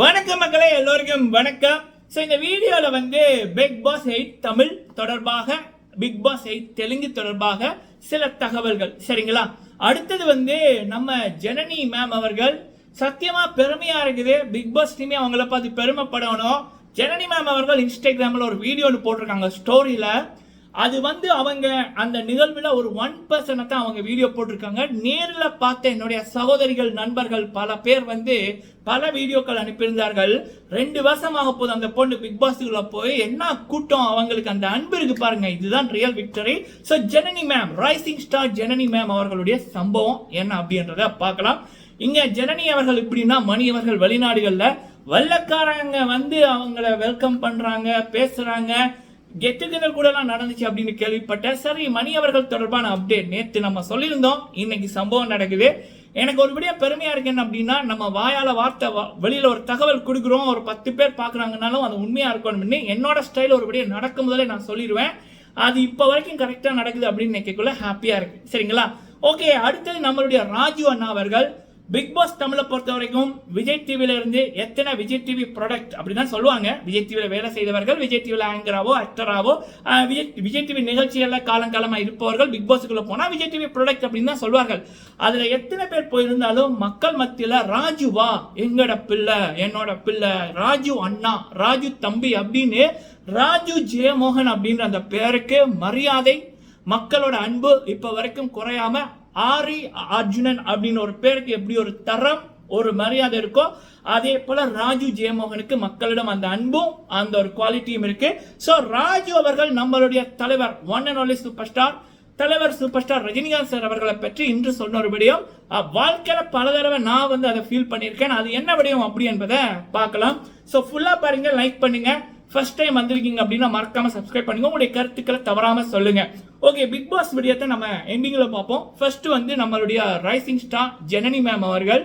வணக்கம் மக்களே எல்லோருக்கும் வணக்கம். ஸோ இந்த வீடியோவில் வந்து பிக் பாஸ் எயிட் தமிழ் தொடர்பாக பிக் பாஸ் எயிட் தெலுங்கு தொடர்பாக சில தகவல்கள். சரிங்களா? அடுத்தது வந்து நம்ம ஜனனி மேம் அவர்கள் சத்தியமாக பெருமையாக இருக்குது. பிக் பாஸ் டீமே அவங்கள பார்த்து பெருமைப்படணும். ஜனனி மேம் அவர்கள் இன்ஸ்டாகிராமில் ஒரு வீடியோ ஒன்று போட்டிருக்காங்க. ஸ்டோரியில் அது வந்து அவங்க அந்த நிகழ்வில் ஒரு ஒன் பர்சனை தான் அவங்க வீடியோ போட்டிருக்காங்க. நேரில் பார்த்த என்னுடைய சகோதரிகள் நண்பர்கள் பல பேர் வந்து பல வீடியோக்கள் அனுப்பியிருந்தார்கள். ரெண்டு வருஷமாக போது அந்த பொண்ணு பிக் பாஸுக்குள்ள போய் என்ன கூட்டம் அவங்களுக்கு அந்த அன்பு இருக்கு பாருங்க. இதுதான் real victory so Janani ma'am rising star Janani ma'am அவர்களுடைய சம்பவம் என்ன அப்படின்றத பார்க்கலாம். இங்க ஜனனி அவர்கள் எப்படின்னா மணி அவர்கள் வெளிநாடுகளில் வெள்ளக்காரங்க வந்து அவங்கள வெல்கம் பண்றாங்க பேசுறாங்க. கெட் கூடலாம் நடந்துச்சு அப்படின்னு கேள்விப்பட்டேன் சரி மணி அவர்கள் தொடர்பான அப்டேட் நேற்று நம்ம சொல்லியிருந்தோம். இன்னைக்கு சம்பவம் நடக்குது. எனக்கு ஒரு விடிய பெருமையாக இருக்கு என்ன அப்படின்னா நம்ம வாயால் வார்த்தை வெளியில் ஒரு தகவல் கொடுக்குறோம். ஒரு பத்து பேர் பார்க்குறாங்கனாலும் அது உண்மையாக இருக்கணும்னு என்னோட ஸ்டைல் ஒரு விடிய நடக்கும் முதலே நான் சொல்லிடுவேன் அது இப்போ வரைக்கும் கரெக்டாக நடக்குது அப்படின்னு நினைக்கக்குள்ள ஹாப்பியாக இருக்கு. சரிங்களா? ஓகே அடுத்தது நம்மளுடைய ராஜு அண்ணா அவர்கள். பிக் பாஸ் தமிழை பொறுத்த வரைக்கும் விஜய் டிவில இருந்து எத்தனை விஜய் டிவி ப்ராடக்ட் அப்படிதான் சொல்லுவாங்க. விஜய் டிவியில் வேலை செய்தவர்கள் விஜய் டிவியில் ஆங்கராவோ ஆக்டராவோ விஜய் விஜய் டிவி நிகழ்ச்சிகள்ல காலங்காலமாக இருப்பவர்கள் பிக் பாஸுக்குள்ள போனா விஜய் டிவி ப்ராடக்ட் அப்படின்னு தான் சொல்லுவார்கள். அதுல எத்தனை பேர் போயிருந்தாலும் மக்கள் மத்தியில ராஜுவா எங்கட பிள்ளை என்னோட பிள்ளை ராஜு அண்ணா ராஜு தம்பி அப்படின்னு ராஜு ஜெயமோகன் அப்படின்ற அந்த பேருக்கு மரியாதை மக்களோட அன்பு இப்ப வரைக்கும் குறையாம ஆரி அர்ஜுனன் அப்படின்னு ஒரு பேருக்கு எப்படி ஒரு தரம் ஒரு மரியாதை இருக்கோ அதே போல ராஜு ஜெயமோகனுக்கு மக்களிடம் அந்த அன்பும் அந்த ஒரு குவாலிட்டியும் இருக்கு. ஸோ ராஜு அவர்கள் நம்மளுடைய தலைவர் one and only super star தலைவர் சூப்பர் ஸ்டார் ரஜினிகாந்த் சார் அவர்களை பற்றி இன்று சொன்ன ஒரு விடயம். வாழ்க்கையில பல தடவை நான் வந்து அதை ஃபீல் பண்ணியிருக்கேன். அது என்ன விடயம் அப்படி என்பதை பார்க்கலாம். ஸோ ஃபுல்லாக பாருங்க லைக் பண்ணுங்க. ஃபர்ஸ்ட் டைம் வந்திருக்கீங்க அப்படின்னா மறக்காம சப்ஸ்கிரைப் பண்ணுங்க உங்களுடைய கருத்துக்களை தவறாம சொல்லுங்க. ஓகே பிக் பாஸ் வீடியோத்தை நம்ம எண்டிங்கில் பார்ப்போம். ஃபர்ஸ்ட் வந்து நம்மளுடைய ரைசிங் ஸ்டார் ஜனனி மேம் அவர்கள்.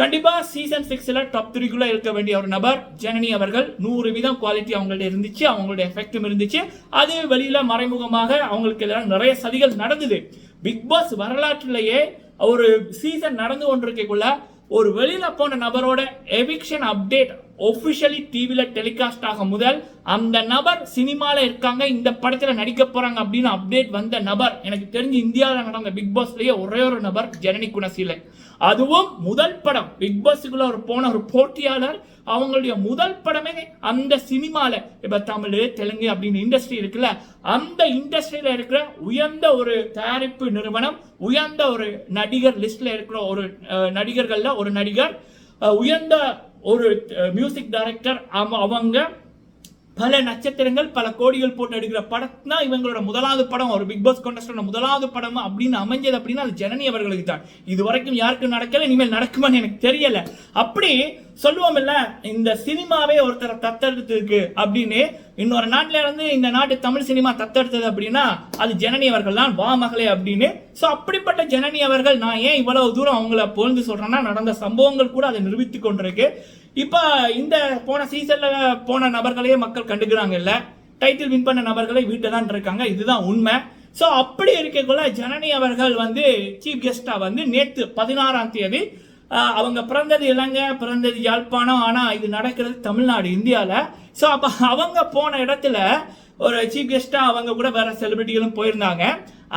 கண்டிப்பாக சீசன் சிக்ஸில் டாப் த்ரீக்குள்ளே இருக்க வேண்டிய ஒரு நபர் ஜனனி அவர்கள். நூறு வீதம் குவாலிட்டி அவங்கள்ட்ட இருந்துச்சு அவங்களுடைய எஃபெக்டும் இருந்துச்சு. அதே வெளியில் மறைமுகமாக அவங்களுக்கு எதிராக நிறைய சதிகள் நடந்தது. பிக் பாஸ் வரலாற்றிலேயே ஒரு சீசன் நடந்து கொண்டிருக்கக்குள்ள ஒரு வெளியில போன நபரோட எவிக்ஷன் அப்டேட் ஒபிஷியலி டிவியில் டெலிகாஸ்ட் ஆக முதல் அந்த நபர் சினிமாவில் இருக்காங்க இந்த படத்தில் நடிக்க போகிறாங்க அப்படின்னு அப்டேட் வந்த நபர் எனக்கு தெரிஞ்சு இந்தியாவில் நடந்த பிக் பாஸ்லேயே ஒரே ஒரு நபர் ஜனனி குணசீலன். அதுவும் முதல் படம் பிக் பாஸுக்குள்ள ஒரு போன ஒரு போட்டியாளர் அவங்களுடைய முதல் படமே அந்த சினிமாவில் இப்போ தமிழ் தெலுங்கு அப்படின்னு இண்டஸ்ட்ரி இருக்குல்ல அந்த இண்டஸ்ட்ரியில் இருக்கிற உயர்ந்த ஒரு தயாரிப்பு நிறுவனம் உயர்ந்த ஒரு நடிகர் லிஸ்டில் இருக்கிற ஒரு நடிகர்களில் ஒரு நடிகர் உயர்ந்த ஒரு மியூசிக் டைரக்டர் அவங்க பல நட்சத்திரங்கள் பல கோடிகள் போட்டு எடுக்கிற படம் தான் இவங்களோட முதலாவது படம் ஒரு பிக் பாஸ் contestant முதலாவது படம் அப்படின்னு அமைஞ்சது அப்படின்னா அது ஜனனி அவர்களுக்கு தான். இது வரைக்கும் யாருக்கும் நடக்கல இனிமேல் நடக்குமான்னு எனக்கு தெரியல. அப்படி சொல்லுவோம் இல்ல இந்த சினிமாவே ஒருத்தரை தத்தெடுத்து இருக்கு அப்படின்னு இன்னொரு நாட்டுல இருந்து இந்த நாட்டு தமிழ் சினிமா தத்தெடுத்தது அப்படின்னா அது ஜனனி அவர்கள் தான் வா மகளே அப்படின்னு. சோ அப்படிப்பட்ட ஜனனி அவர்கள் நான் ஏன் இவ்வளவு தூரம் அவங்கள புகழ்ந்து சொல்றேன்னா நடந்த சம்பவங்கள் கூட அதை நிரூபித்து கொண்டிருக்கு. இப்போ இந்த போன சீசனில் போன நபர்களையே மக்கள் கண்டுக்கிறாங்கல்ல. டைட்டில் வின் பண்ண நபர்களே வீட்டில் தான் இருக்காங்க. இதுதான் உண்மை. ஸோ அப்படி இருக்கக்குள்ள ஜனனி அவர்கள் வந்து சீஃப் கெஸ்டாக வந்து நேற்று பதினாறாம் தேதி அவங்க பிறந்தது இலங்கை பிறந்தது யாழ்ப்பாணம். ஆனால் இது நடக்கிறது தமிழ்நாடு இந்தியாவில் ஸோ அப்போ அவங்க போன இடத்துல ஒரு சீஃப் கெஸ்ட்டாக அவங்க கூட வேறு செலிபிரிட்டிகளும் போயிருந்தாங்க.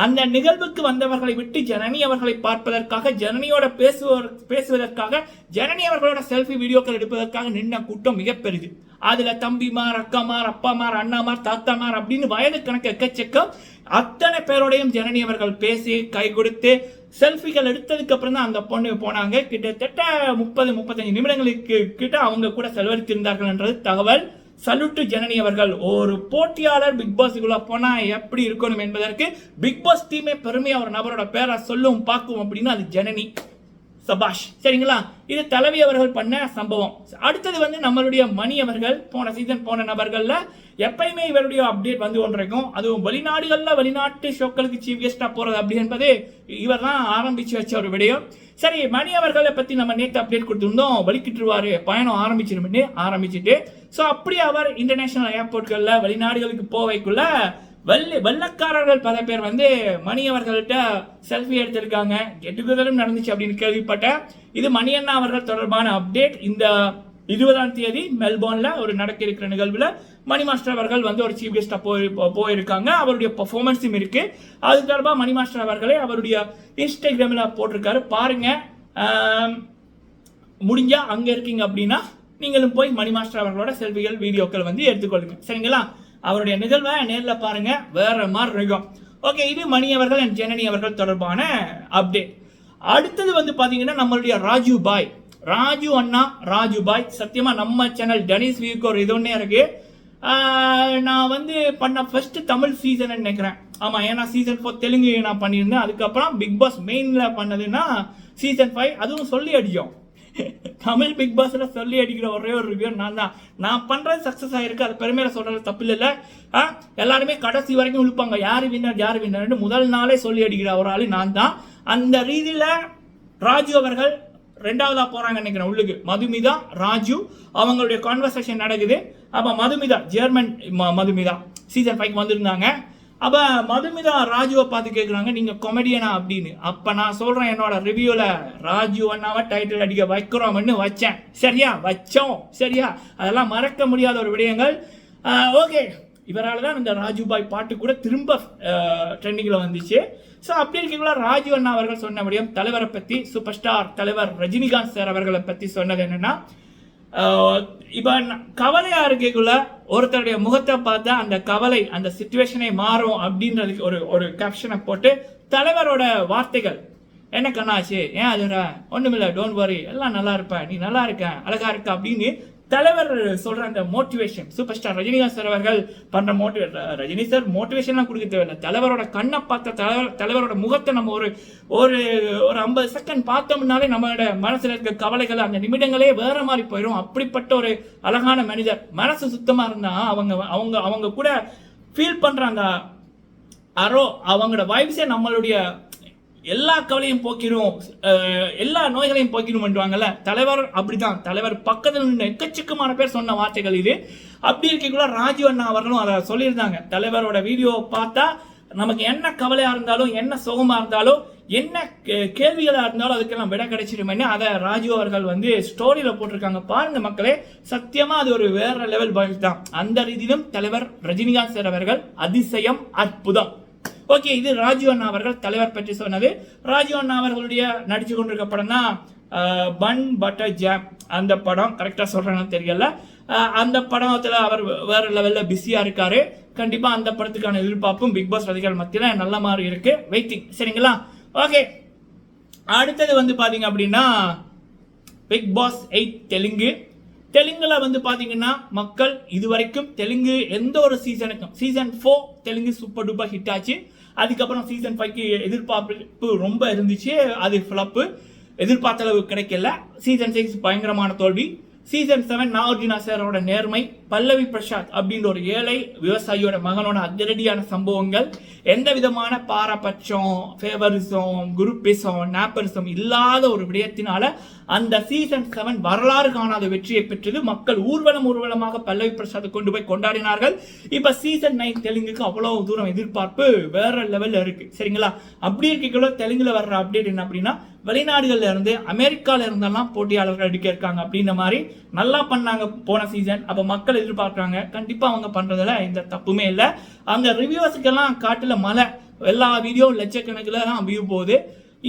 அந்த நிகழ்வுக்கு வந்தவர்களை விட்டு ஜனனி அவர்களை பார்ப்பதற்காக ஜனனியோட பேசுவர் பேசுவதற்காக ஜனனி அவர்களோட செல்ஃபி வீடியோக்கள் எடுப்பதற்காக நின்ற கூட்டம் மிக பெரிது. அதுல தம்பிமார் அக்காமார் அப்பாமார் அண்ணாமார் தாத்தாமார் அப்படின்னு வயது கணக்கு எக்கச்சக்கம். அத்தனை பேரோடையும் ஜனனி அவர்கள் பேசி கை கொடுத்து செல்ஃபிகள் எடுத்ததுக்கு அப்புறம் தான் அந்த பொண்ணு போனாங்க. கிட்டத்தட்ட முப்பது முப்பத்தஞ்சு நிமிடங்களுக்கு கிட்ட அவங்க கூட செலவழித்திருந்தார்கள் என்றது தகவல். சல்யூட் ஜனனி அவர்கள். ஒரு போட்டியாளர் பிக் பாஸுக்குள்ள போனா எப்படி இருக்கணும் என்பதற்கு பிக் பாஸ் டீமே பெருமையா ஒரு நபரோட பேரை சொல்லும் பார்க்கும் அப்படின்னா அது ஜனனி சபாஷ். சரிங்களா? இது தலைவி அவர்கள் பண்ண சம்பவம். அடுத்தது வந்து நம்மளுடைய மணி அவர்கள் போன சீசன் போன நபர்களில் எப்பயுமே இவருடைய அப்டேட் வந்து கொண்டிருக்கும். அதுவும் வெளிநாடுகளில் வெளிநாட்டு ஷோக்களுக்கு சீஃப் கெஸ்டாக போகிறது அப்படி என்பது இவர் தான் ஆரம்பித்து வச்ச ஒரு விடயம் சரி மணி அவர்களை பற்றி நம்ம நேற்று அப்டேட் கொடுத்துருந்தோம். வலிக்கிட்டுருவார். பயணம் ஆரம்பிச்சிருமின்னு ஆரம்பிச்சுட்டு ஸோ அப்படி அவர் இன்டர்நேஷனல் ஏர்போர்ட்களில் வெளிநாடுகளுக்கு போவைக்குள்ள வெள்ளை வெள்ளக்காரர்கள் பல பேர் வந்து மணி அவர்கள்ட்ட செல்ஃபி எடுத்திருக்காங்க. கெட்டுக்குதலும் நடந்துச்சு அப்படின்னு கேள்விப்பட்டேன். இது மணி அண்ணா அவர்கள் தொடர்பான அப்டேட் இந்த இருபதாம் தேதி மெல்போர்னில் ஒரு நடக்க இருக்கிற நிகழ்வில் மணி மாஸ்டர் அவர்கள் வந்து ஒரு சீஃப் கெஸ்ட்டாக போய் போயிருக்காங்க. அவருடைய பர்ஃபார்மன்ஸும் இருக்குது அது தொடர்பாக மணி மாஸ்டர் அவர்களே அவருடைய இன்ஸ்டாகிராமில் போட்டிருக்காரு. பாருங்கள் முடிஞ்சால் அங்கே இருக்கீங்க அப்படின்னா நீங்களும் போய் மணி மாஸ்டர் அவர்களோட செல்விகள் வீடியோக்கள் வந்து எடுத்துக்கொள்ளுங்க. சரிங்களா? அவருடைய நிகழ்வை நேரில் பாருங்க. வேற மாதிரி இருக்கும். ஓகே இது மணி அவர்கள் அண்ட் ஜனனி அவர்கள் தொடர்பான அப்டேட் அடுத்தது வந்து பார்த்தீங்கன்னா நம்மளுடைய ராஜு பாய். ராஜு அண்ணா ராஜு பாய். சத்தியமா நம்ம சேனல் டெனிஸ் வியூக்கு ஒரு இது ஒன்றே இருக்கு. நான் வந்து பண்ண ஃபர்ஸ்ட் தமிழ் சீசன் நினைக்கிறேன். ஆமாம் ஏன்னா சீசன் ஃபோர் தெலுங்கு நான் பண்ணியிருந்தேன். அதுக்கப்புறம் பிக் பாஸ் மெயினில் பண்ணதுன்னா சீசன் ஃபைவ் அதுவும் சொல்லி அடிச்சோம் தமிழ் பிக் பாஸில் சொல்லி அடிக்கிற ஒரே ஒரு ரிவ்யூ நான் தான் நான் பண்ணுறது சக்ஸஸ் ஆகிருக்கு அது பெருமையில சொல்கிறது தப்பு இல்லை ஆ, எல்லாருமே கடைசி வரைக்கும் இழுப்பாங்க யாரு வின்னர் யார் வின்னர்னு முதல் நாளே சொல்லி அடிக்கிற ஒரு ஆள் நான் தான் அந்த ரீதியில் ராஜு அவர்கள் ரெண்டாவதாக போகிறாங்க நினைக்கிறேன் உள்ளுக்கு. மதுமிதா ராஜு அவங்களுடைய கான்வர்சேஷன் நடக்குது. அப்போ மதுமிதா ஜெர்மன் ம- மதுமிதா சீசன் ஃபைவ் வந்திருந்தாங்க. அப்ப மதுமிதா ராஜுவை பார்த்து கேட்குறாங்க நீங்க கொமெடியனா அப்படின்னு. அப்ப நான் சொல்றேன் என்னோட ரிவ்யூவில் ராஜு அண்ணாவை டைட்டில் அடிக்க வைக்கிறோம்னு வச்சேன். சரியா? வச்சோம். சரியா? அதெல்லாம் மறக்க முடியாத ஒரு விடயங்கள். ஓகே இவரால் தான் இந்த ராஜுபாய் பாட்டு கூட திரும்ப ட்ரெண்டிங்கில் வந்துச்சு. ஸோ அப்படி இருக்கீங்களா ராஜு அண்ணா அவர்கள் சொன்னபடியும் தலைவரை பற்றி சூப்பர் ஸ்டார் தலைவர் ரஜினிகாந்த் சார் அவர்களை பற்றி சொன்னது என்னென்னா இப்போ கவலையாக இருக்கக்குள்ள ஒருத்தருடைய முகத்தை பார்த்தா அந்த கவலை அந்த சுச்சுவேஷனை மாறும் அப்படின்றதுக்கு ஒரு ஒரு கேப்ஷனை போட்டு தலைவரோட வார்த்தைகள். என்ன கண்ணாச்சு? ஏன் அதுடா ஒன்றுமில்ல டோன்ட் வரி எல்லாம் நல்லா இருப்ப. நீ நல்லா இருக்க அழகா இருக்க அப்படின்னு தலைவர் சொல்ற அந்த motivation super star Rajinikanth sir அவர்கள் பண்ற மோட்டிவே ரஜினி சார் மோட்டிவேஷன்லாம் கொடுக்க தேவையில்லை. தலைவரோட கண்ணை பார்த்த தலைவர் தலைவரோட முகத்தை நம்ம ஒரு ஒரு ஒரு ஐம்பது செகண்ட் பார்த்தோம்னாலே நம்மளோட மனசுல இருக்க கவலைகள் அந்த நிமிடங்களே வேற மாதிரி போயிடும் அப்படிப்பட்ட ஒரு அழகான மனிதர். மனசு சுத்தமா இருந்தா அவங்க அவங்க அவங்க கூட ஃபீல் பண்றாங்க அரோ அவங்களோட வைப்ஸே நம்மளுடைய எல்லா கவலையும் போக்கிடும் எல்லா நோய்களையும் போக்கிடும் என்றுவாங்கல்ல. தலைவர் அப்படிதான் தலைவர் பக்கத்தில் நின்று எக்கச்சக்கமான பேர் சொன்ன வார்த்தைகள் இது. அப்படி இருக்கக்குள்ள ராஜீவ் அண்ணா அவர்களும் அதை சொல்லியிருந்தாங்க. தலைவரோட வீடியோ பார்த்தா நமக்கு என்ன கவலையா இருந்தாலும் என்ன சுகமா இருந்தாலும் என்ன கே- இருந்தாலும் அதுக்கெல்லாம் விட கிடைச்சிருமேனு அதை ராஜீவ் அவர்கள் வந்து ஸ்டோரியில் போட்டிருக்காங்க. பாருங்க மக்களே சத்தியமாக அது ஒரு வேற லெவல் பாய்ஸ் தான். அந்த ரீதியிலும் தலைவர் ரஜினிகாந்த் சார் அவர்கள் அதிசயம் அற்புதம். ஓகே இது ராஜீவ் அண்ணா அவர்கள் தலைவர் பற்றி சொன்னது. ராஜீவ் அண்ணா அவர்களுடைய நடிச்சு கொண்டிருக்க படம் தான் பன் பட்டர் ஜாம். அந்த படம் கரெக்டாக சொல்கிறேன்னு தெரியல. அந்த படத்தில் அவர் வேறு லெவலில் பிஸியாக இருக்கார். கண்டிப்பாக அந்த படத்துக்கான எதிர்பார்ப்பும் பிக் பாஸ் ரசிகர்கள் மத்தியில் நல்ல மாதிரி இருக்குது வெயிட்டிங் சரிங்களா? ஓகே அடுத்தது வந்து பார்த்தீங்க அப்படின்னா பிக் பாஸ் எயிட் தெலுங்கு. தெலுங்கில் வந்து பார்த்தீங்கன்னா மக்கள் இதுவரைக்கும் தெலுங்கு எந்த ஒரு சீசனுக்கும் season four Telugu super duper hit ஆச்சு. அதுக்கப்புறம் சீசன் ஃபைவ்க்கு எதிர்பார்ப்பு ரொம்ப இருந்துச்சு. அது ஃப்ளப்பு எதிர்பார்த்த அளவு கிடைக்கல. சீசன் சிக்ஸ் பயங்கரமான தோல்வி. சீசன் செவன் நாகார்ஜுனா சாரோட நேர்மை பல்லவி பிரசாத் அப்படின்ற ஒரு ஏழை விவசாயியோட மகனோட அதிரடியான சம்பவங்கள் எந்த விதமான பாரபட்சம் ஃபேவரிசம் குரூப்பிசம் நாப்பரிசம் இல்லாத ஒரு விடயத்தினால அந்த சீசன் செவன் வரலாறு காணாத வெற்றியை பெற்றது. மக்கள் ஊர்வலம் ஊர்வலமாக பல்லவி பிரசாத் கொண்டு போய் கொண்டாடினார்கள். இப்ப சீசன் நைன் தெலுங்குக்கு அவ்வளவு தூரம் எதிர்பார்ப்பு வேற லெவல்ல இருக்கு. சரிங்களா? அப்படி இருக்கக்குள்ள தெலுங்குல வர்ற அப்டேட் என்ன அப்படின்னா வெளிநாடுகளில் இருந்து அமெரிக்காவில் இருந்தெல்லாம் போட்டியாளர்கள் அடிக்க இருக்காங்க அப்படின்ற மாதிரி நல்லா பண்ணாங்க போன சீசன் அப்போ மக்கள் எதிர்பார்க்குறாங்க. கண்டிப்பாக அவங்க பண்ணுறதுல எந்த தப்புமே இல்லை. அங்கே ரிவ்யூவர்ஸுக்கெல்லாம் காட்டில் மழை. எல்லா வீடியோ லட்சக்கணக்கில் தான் வியூ போகுது.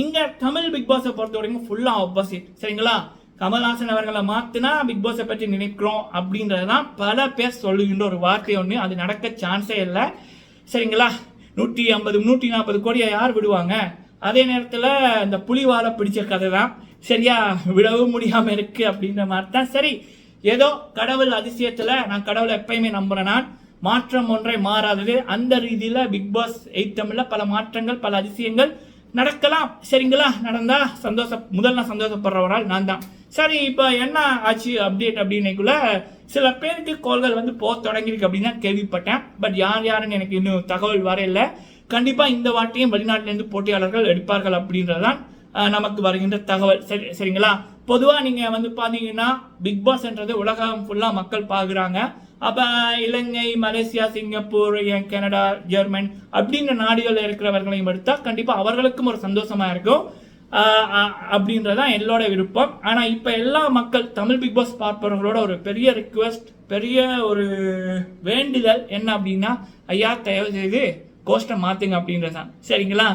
இங்கே தமிழ் பிக் பாஸை பொறுத்த வரைக்கும் ஃபுல்லாக ஆப்போசிட் சரிங்களா? கமல்ஹாசன் அவர்களை மாத்தினா பிக் பாஸை பற்றி நினைக்கிறோம் அப்படின்றதுதான் பல பேர் சொல்லுகின்ற ஒரு வார்த்தை ஒன்று அது நடக்க சான்ஸே இல்லை. சரிங்களா? நூற்றி ஐம்பது நூற்றி நாற்பது கோடியை யார் விடுவாங்க? அதே நேரத்தில் இந்த புலிவாலை பிடிச்ச கதை தான் சரியா விடவும் முடியாமல் இருக்குது அப்படின்ற மாதிரி தான் சரி ஏதோ கடவுள் அதிசயத்தில் நான் கடவுளை எப்பயுமே நம்புகிறேன் நான். மாற்றம் ஒன்றை மாறாதது. அந்த ரீதியில் பிக் பாஸ் எயிட் தமிழில் பல மாற்றங்கள் பல அதிசயங்கள் நடக்கலாம். சரிங்களா? நடந்தால் சந்தோஷம் முதல் நான் சந்தோஷப்படுறவரால் நான் தான். சரி இப்போ என்ன ஆச்சு? அப்டேட் அப்படின்னைக்குள்ள சில பேருக்கு கோள்கள் வந்து போக தொடங்கியிருக்கு அப்படின்னு தான் கேள்விப்பட்டேன். பட் யார் யாருன்னு எனக்கு இன்னும் தகவல் வர இல்லை கண்டிப்பாக இந்த வாட்டியும் வெளிநாட்டிலேருந்து போட்டியாளர்கள் எடுப்பார்கள் அப்படின்றதான் நமக்கு வருகின்ற தகவல். சரி சரிங்களா? பொதுவாக நீங்கள் வந்து பார்த்தீங்கன்னா பிக் பாஸ்ன்றது உலகம் ஃபுல்லாக மக்கள் பார்க்குறாங்க அப்போ இலங்கை மலேசியா சிங்கப்பூர் ஏன் கனடா ஜெர்மன் அப்படின்ற நாடுகளில் இருக்கிறவர்களையும் எடுத்தால் கண்டிப்பாக அவர்களுக்கும் ஒரு சந்தோஷமாக இருக்கும். அப்படின்றதான் எல்லோட விருப்பம். ஆனால் இப்போ எல்லா மக்கள் தமிழ் பிக் பாஸ் பார்ப்பவர்களோட ஒரு பெரிய ரிக்வெஸ்ட் பெரிய ஒரு வேண்டுதல் என்ன அப்படின்னா ஐயா தயவு செய்து கோஷ்டை மாற்றுங்க அப்படின்றதான் சரிங்களா?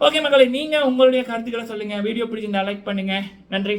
ஓகே மக்களை நீங்கள் உங்களுடைய கருத்துக்களை சொல்லுங்கள் வீடியோ பிடிச்சிருந்தா லைக் பண்ணுங்கள் நன்றி.